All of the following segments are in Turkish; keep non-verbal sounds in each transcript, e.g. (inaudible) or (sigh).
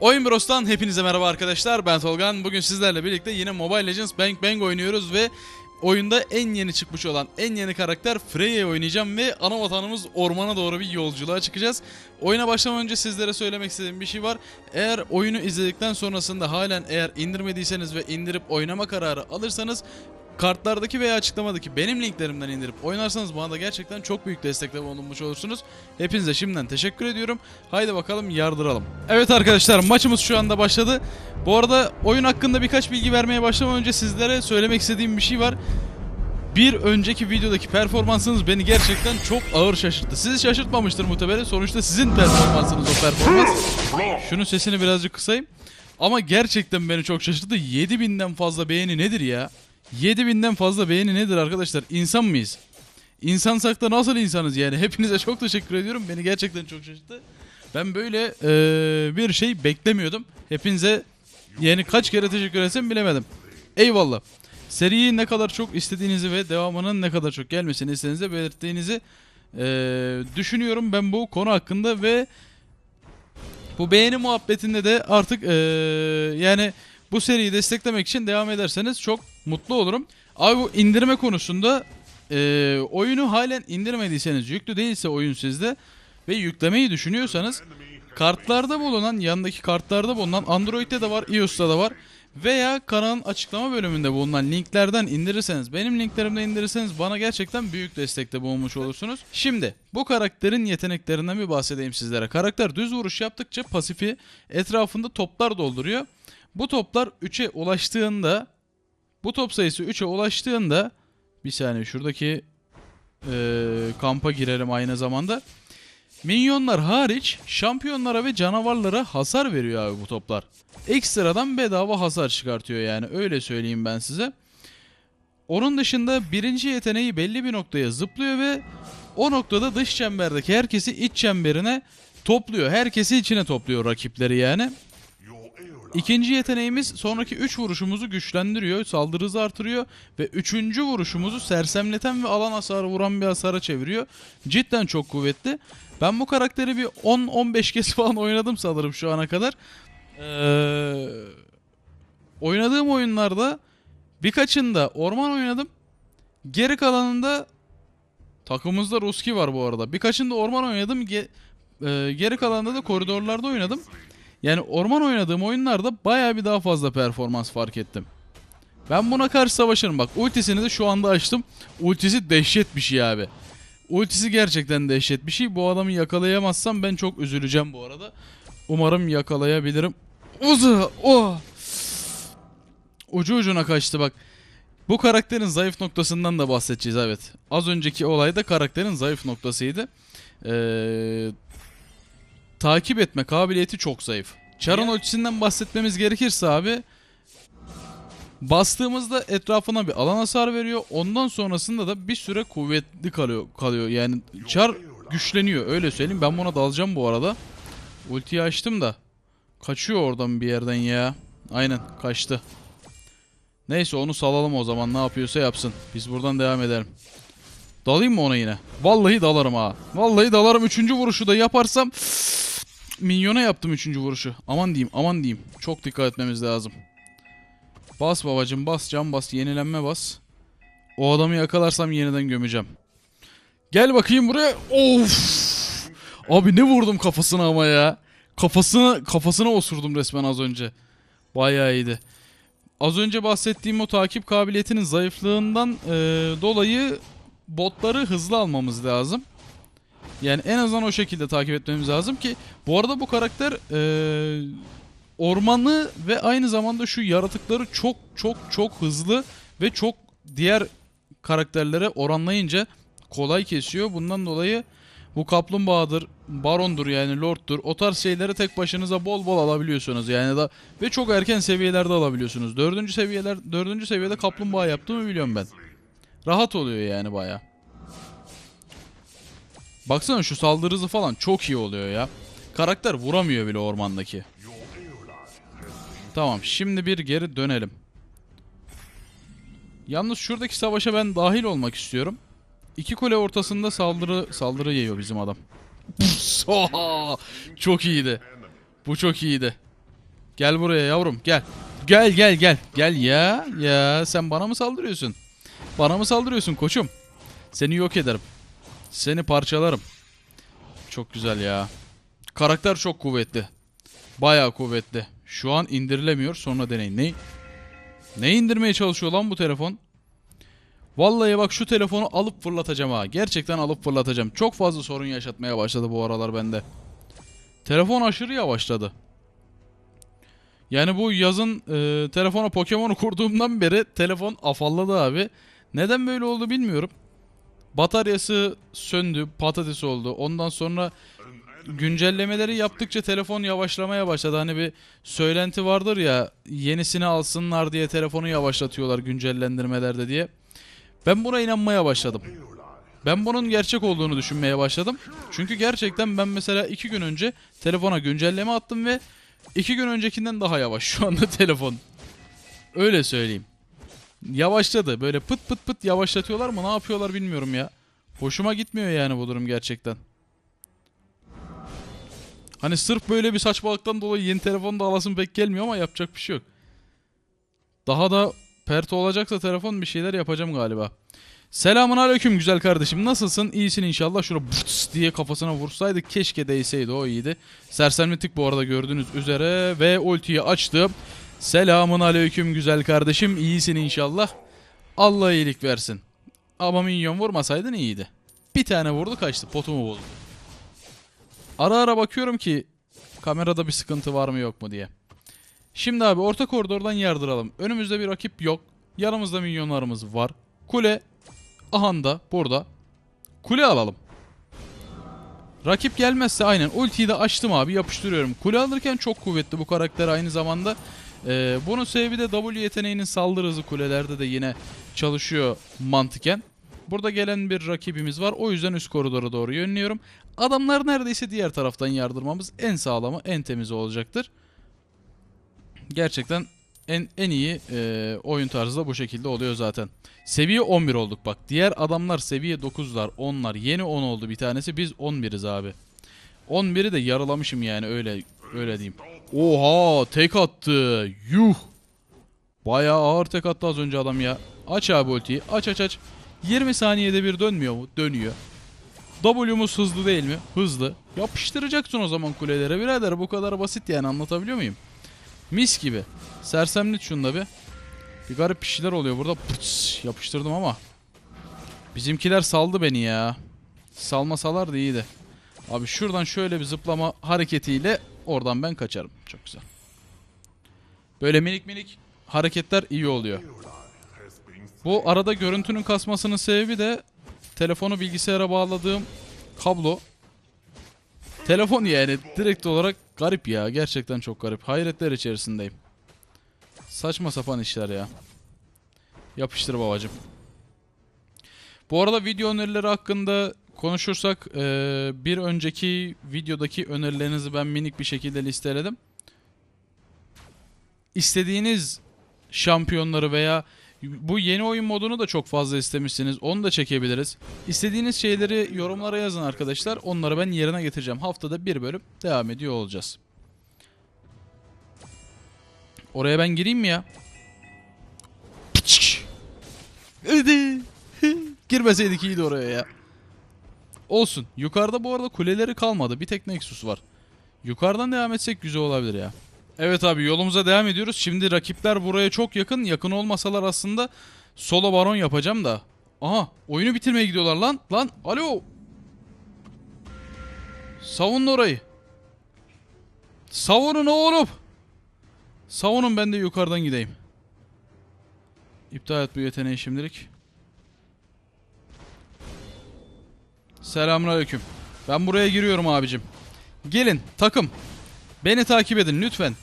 Oyun Bros'tan hepinize merhaba arkadaşlar. Ben Tolgan. Bugün sizlerle birlikte yine Mobile Legends Bang Bang oynuyoruz ve oyunda en yeni çıkmış olan en yeni karakter Freya'yı oynayacağım ve ana vatanımız ormana doğru bir yolculuğa çıkacağız. Oyuna başlamadan önce sizlere söylemek istediğim bir şey var. Eğer oyunu izledikten sonrasında halen eğer indirmediyseniz ve indirip oynama kararı alırsanız kartlardaki veya açıklamadaki benim linklerimden indirip oynarsanız bana da gerçekten çok büyük destekte bulunmuş olursunuz. Hepinize şimdiden teşekkür ediyorum. Haydi bakalım yardıralım. Evet arkadaşlar maçımız şu anda başladı. Bu arada oyun hakkında birkaç bilgi vermeye başlamadan önce sizlere söylemek istediğim bir şey var. Bir önceki videodaki performansınız beni gerçekten çok ağır şaşırttı. Sizi şaşırtmamıştır muhtemelen. Sonuçta sizin performansınız o performans. Şunun sesini birazcık kısayım. Ama gerçekten beni çok şaşırttı. 7000'den fazla beğeni nedir ya? 7000'den fazla beğeni nedir arkadaşlar? İnsan mıyız? İnsansak da nasıl insanız yani? Hepinize çok teşekkür ediyorum. Beni gerçekten çok şaşırttı. Ben böyle eee, bir şey beklemiyordum. Hepinize yani kaç kere teşekkür etsem bilemedim. Eyvallah. Seriyi ne kadar çok istediğinizi ve devamının ne kadar çok gelmesini istediğinizi belirttiğinizi eee, düşünüyorum ben bu konu hakkında ve bu beğeni muhabbetinde de artık eee, yani bu seriyi desteklemek için devam ederseniz çok mutlu olurum. Abi bu indirme konusunda eee, oyunu halen indirmediyseniz yüklü değilse oyun sizde ve yüklemeyi düşünüyorsanız kartlarda bulunan yandaki kartlarda bulunan Android'de de var iOS'ta da var veya kanalın açıklama bölümünde bulunan linklerden indirirseniz benim linklerimden indirirseniz bana gerçekten büyük destekte bulunmuş olursunuz. Şimdi bu karakterin yeteneklerinden bir bahsedeyim sizlere. Karakter düz vuruş yaptıkça pasifi etrafında toplar dolduruyor. Bu toplar 3'e ulaştığında bu top sayısı 3'e ulaştığında bir saniye şuradaki eee, kampa girelim aynı zamanda. Minyonlar hariç şampiyonlara ve canavarlara hasar veriyor abi bu toplar. Ekstradan bedava hasar çıkartıyor yani öyle söyleyeyim ben size. Onun dışında birinci yeteneği belli bir noktaya zıplıyor ve o noktada dış çemberdeki herkesi iç çemberine topluyor. Herkesi içine topluyor rakipleri yani. İkinci yeteneğimiz sonraki 3 vuruşumuzu güçlendiriyor, saldırı hızı artırıyor ve üçüncü vuruşumuzu sersemleten ve alan hasarı vuran bir hasara çeviriyor. Cidden çok kuvvetli. Ben bu karakteri bir 10-15 kez (laughs) falan oynadım sanırım şu ana kadar. Ee, oynadığım oyunlarda birkaçında orman oynadım. Geri kalanında takımımızda Ruski var bu arada. Birkaçında orman oynadım. Ge- e, geri kalanında da koridorlarda oynadım. Yani orman oynadığım oyunlarda baya bir daha fazla performans fark ettim. Ben buna karşı savaşırım bak. Ultisini de şu anda açtım. Ultisi dehşet bir şey abi. Ultisi gerçekten dehşet bir şey. Bu adamı yakalayamazsam ben çok üzüleceğim bu arada. Umarım yakalayabilirim. Uza! Oh! Ucu ucuna kaçtı bak. Bu karakterin zayıf noktasından da bahsedeceğiz evet. Az önceki olay da karakterin zayıf noktasıydı. Ee, takip etme kabiliyeti çok zayıf. Char'ın ultisinden bahsetmemiz gerekirse abi bastığımızda etrafına bir alan hasar veriyor. Ondan sonrasında da bir süre kuvvetli kalıyor. kalıyor. Yani Char güçleniyor öyle söyleyeyim. Ben buna dalacağım bu arada. Ultiyi açtım da kaçıyor oradan bir yerden ya. Aynen kaçtı. Neyse onu salalım o zaman ne yapıyorsa yapsın. Biz buradan devam edelim. Dalayım mı ona yine? Vallahi dalarım ha. Vallahi dalarım. Üçüncü vuruşu da yaparsam minyona yaptım üçüncü vuruşu. Aman diyeyim aman diyeyim. Çok dikkat etmemiz lazım. Bas babacım bas cam bas yenilenme bas. O adamı yakalarsam yeniden gömeceğim. Gel bakayım buraya. Of. Abi ne vurdum kafasına ama ya. Kafasına kafasına osurdum resmen az önce. Bayağı iyiydi. Az önce bahsettiğim o takip kabiliyetinin zayıflığından e, dolayı botları hızlı almamız lazım. Yani en azından o şekilde takip etmemiz lazım ki bu arada bu karakter e, ormanı ve aynı zamanda şu yaratıkları çok çok çok hızlı ve çok diğer karakterlere oranlayınca kolay kesiyor. Bundan dolayı bu kaplumbağadır, barondur yani lorddur. O tarz şeyleri tek başınıza bol bol alabiliyorsunuz yani da ve çok erken seviyelerde alabiliyorsunuz. Dördüncü seviyeler, dördüncü seviyede kaplumbağa yaptığımı biliyorum ben. Rahat oluyor yani baya. Baksana şu saldırı hızı falan çok iyi oluyor ya. Karakter vuramıyor bile ormandaki. Tamam şimdi bir geri dönelim. Yalnız şuradaki savaşa ben dahil olmak istiyorum. İki kule ortasında saldırı saldırı yiyor bizim adam. (laughs) Soha! çok iyiydi. Bu çok iyiydi. Gel buraya yavrum gel. Gel gel gel. Gel ya. Ya sen bana mı saldırıyorsun? Bana mı saldırıyorsun koçum? Seni yok ederim. Seni parçalarım. Çok güzel ya. Karakter çok kuvvetli. Bayağı kuvvetli. Şu an indirilemiyor. Sonra deneyin. Ne? Ne indirmeye çalışıyor lan bu telefon? Vallahi bak şu telefonu alıp fırlatacağım ha. Gerçekten alıp fırlatacağım. Çok fazla sorun yaşatmaya başladı bu aralar bende. Telefon aşırı yavaşladı. Yani bu yazın e, telefona Pokemon'u kurduğumdan beri telefon afalladı abi. Neden böyle oldu bilmiyorum. Bataryası söndü, patates oldu. Ondan sonra güncellemeleri yaptıkça telefon yavaşlamaya başladı. Hani bir söylenti vardır ya yenisini alsınlar diye telefonu yavaşlatıyorlar güncellendirmelerde diye. Ben buna inanmaya başladım. Ben bunun gerçek olduğunu düşünmeye başladım. Çünkü gerçekten ben mesela iki gün önce telefona güncelleme attım ve iki gün öncekinden daha yavaş şu anda (laughs) telefon. Öyle söyleyeyim. Yavaşladı. Böyle pıt pıt pıt yavaşlatıyorlar mı ne yapıyorlar bilmiyorum ya. Hoşuma gitmiyor yani bu durum gerçekten. Hani sırf böyle bir saçmalıktan dolayı yeni telefon da alasım pek gelmiyor ama yapacak bir şey yok. Daha da pert olacaksa telefon bir şeyler yapacağım galiba. Selamun aleyküm güzel kardeşim. Nasılsın? İyisin inşallah. Şurada burts diye kafasına vursaydık keşke değseydi o iyiydi. Sersemlettik bu arada gördüğünüz üzere ve ultiyi açtım. Selamun aleyküm güzel kardeşim. İyisin inşallah. Allah iyilik versin. Ama minyon vurmasaydın iyiydi. Bir tane vurdu kaçtı. Potumu bozdu. Ara ara bakıyorum ki kamerada bir sıkıntı var mı yok mu diye. Şimdi abi orta koridordan yardıralım. Önümüzde bir rakip yok. Yanımızda minyonlarımız var. Kule ahanda burada. Kule alalım. Rakip gelmezse aynen ultiyi de açtım abi yapıştırıyorum. Kule alırken çok kuvvetli bu karakter aynı zamanda. Ee, bunun sebebi de W yeteneğinin saldırı hızı kulelerde de yine çalışıyor mantıken. Burada gelen bir rakibimiz var. O yüzden üst koridora doğru yönlüyorum. Adamlar neredeyse diğer taraftan yardırmamız en sağlamı, en temizi olacaktır. Gerçekten en en iyi e, oyun tarzı da bu şekilde oluyor zaten. Seviye 11 olduk bak. Diğer adamlar seviye 9'lar, 10'lar. Yeni 10 oldu bir tanesi. Biz 11'iz abi. 11'i de yaralamışım yani öyle öyle diyeyim. Oha tek attı. Yuh. Bayağı ağır tek attı az önce adam ya. Aç abi ultiyi. Aç aç aç. 20 saniyede bir dönmüyor mu? Dönüyor. W'muz hızlı değil mi? Hızlı. Yapıştıracaksın o zaman kulelere birader. Bu kadar basit yani anlatabiliyor muyum? Mis gibi. Sersemlet şunda bir. Bir garip bir şeyler oluyor burada. Pıts, yapıştırdım ama. Bizimkiler saldı beni ya. Salmasalardı iyiydi. Abi şuradan şöyle bir zıplama hareketiyle oradan ben kaçarım. Çok güzel. Böyle minik minik hareketler iyi oluyor. Bu arada görüntünün kasmasının sebebi de telefonu bilgisayara bağladığım kablo. Telefon yani direkt olarak garip ya. Gerçekten çok garip. Hayretler içerisindeyim. Saçma sapan işler ya. Yapıştır babacım. Bu arada video önerileri hakkında konuşursak eee, bir önceki videodaki önerilerinizi ben minik bir şekilde listeledim. İstediğiniz şampiyonları veya bu yeni oyun modunu da çok fazla istemişsiniz. Onu da çekebiliriz. İstediğiniz şeyleri yorumlara yazın arkadaşlar. Onları ben yerine getireceğim. Haftada bir bölüm devam ediyor olacağız. Oraya ben gireyim mi ya? Girmeseydik iyiydi oraya ya. Olsun. Yukarıda bu arada kuleleri kalmadı. Bir tek Nexus var. Yukarıdan devam etsek güzel olabilir ya. Evet abi yolumuza devam ediyoruz. Şimdi rakipler buraya çok yakın. Yakın olmasalar aslında solo baron yapacağım da. Aha oyunu bitirmeye gidiyorlar lan. Lan alo. Savunun orayı. Savunun oğlum. Savunun ben de yukarıdan gideyim. İptal et bu yeteneği şimdilik. Selamünaleyküm. Ben buraya giriyorum abicim. Gelin takım. Beni takip edin lütfen.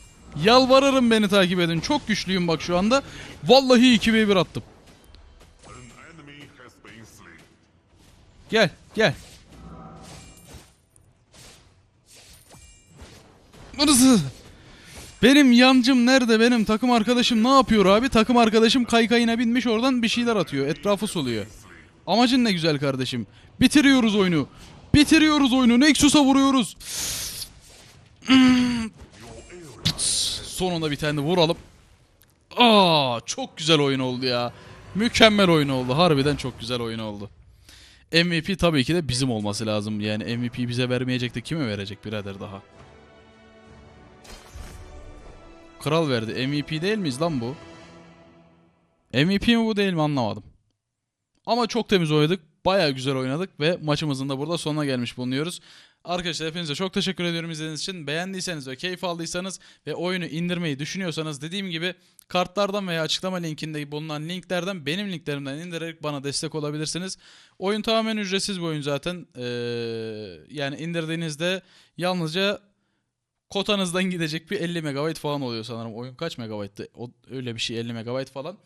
Yalvarırım beni takip edin. Çok güçlüyüm bak şu anda. Vallahi 2v1 attım. Gel gel. Burası. Benim yancım nerede benim takım arkadaşım ne yapıyor abi? Takım arkadaşım kaykayına binmiş oradan bir şeyler atıyor. Etrafı soluyor. Amacın ne güzel kardeşim? Bitiriyoruz oyunu. Bitiriyoruz oyunu. Nexus'a vuruyoruz. Sonunda bir tane de vuralım. Aa çok güzel oyun oldu ya. Mükemmel oyun oldu. Harbiden çok güzel oyun oldu. MVP tabii ki de bizim olması lazım. Yani MVP bize vermeyecek de kime verecek birader daha? Kral verdi. MVP değil miyiz lan bu? MVP mi bu değil mi anlamadım. Ama çok temiz oynadık. Baya güzel oynadık ve maçımızın da burada sonuna gelmiş bulunuyoruz. Arkadaşlar hepinize çok teşekkür ediyorum izlediğiniz için. Beğendiyseniz ve keyif aldıysanız ve oyunu indirmeyi düşünüyorsanız dediğim gibi kartlardan veya açıklama linkinde bulunan linklerden benim linklerimden indirerek bana destek olabilirsiniz. Oyun tamamen ücretsiz bir oyun zaten. Ee, yani indirdiğinizde yalnızca kotanızdan (laughs) gidecek bir 50 MB falan oluyor sanırım. Oyun kaç MB'tı? Öyle bir şey 50 MB falan.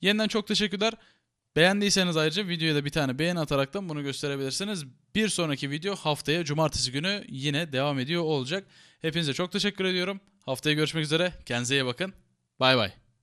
Yeniden çok teşekkürler. Beğendiyseniz ayrıca videoya da bir tane beğen ataraktan bunu gösterebilirsiniz. Bir sonraki video haftaya cumartesi günü yine devam ediyor olacak. Hepinize çok teşekkür ediyorum. Haftaya görüşmek üzere. Kendinize iyi bakın. Bay bay.